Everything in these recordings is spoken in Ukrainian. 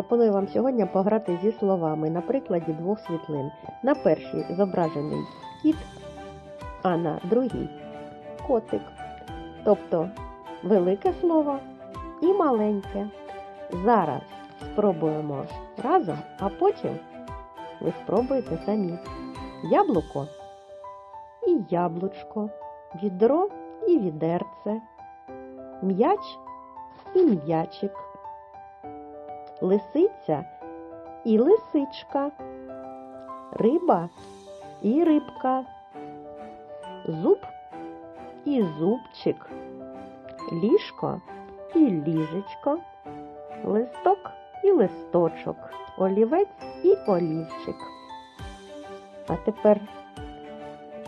Пропоную вам сьогодні пограти зі словами на прикладі двох світлин. На першій зображений кіт, а на другій котик. Тобто велике слово і маленьке. Зараз спробуємо разом, а потім ви спробуєте самі. Яблуко і яблучко, відро і відерце, м'яч і м'ячик, лисиця і лисичка, риба і рибка, зуб і зубчик, ліжко і ліжечко, листок і листочок, олівець і олівчик. А тепер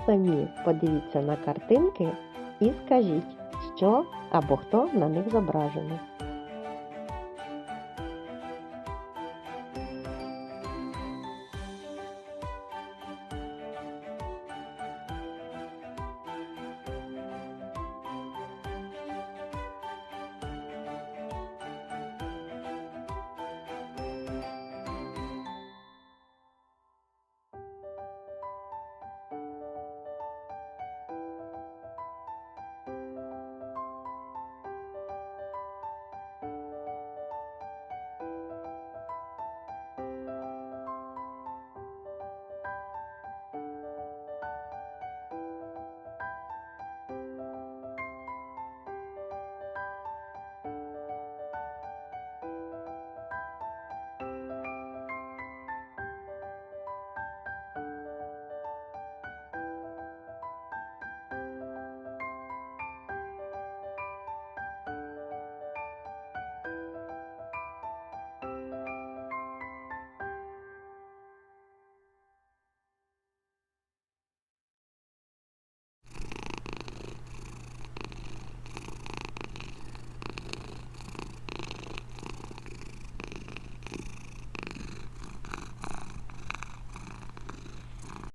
самі подивіться на картинки і скажіть, що або хто на них зображений.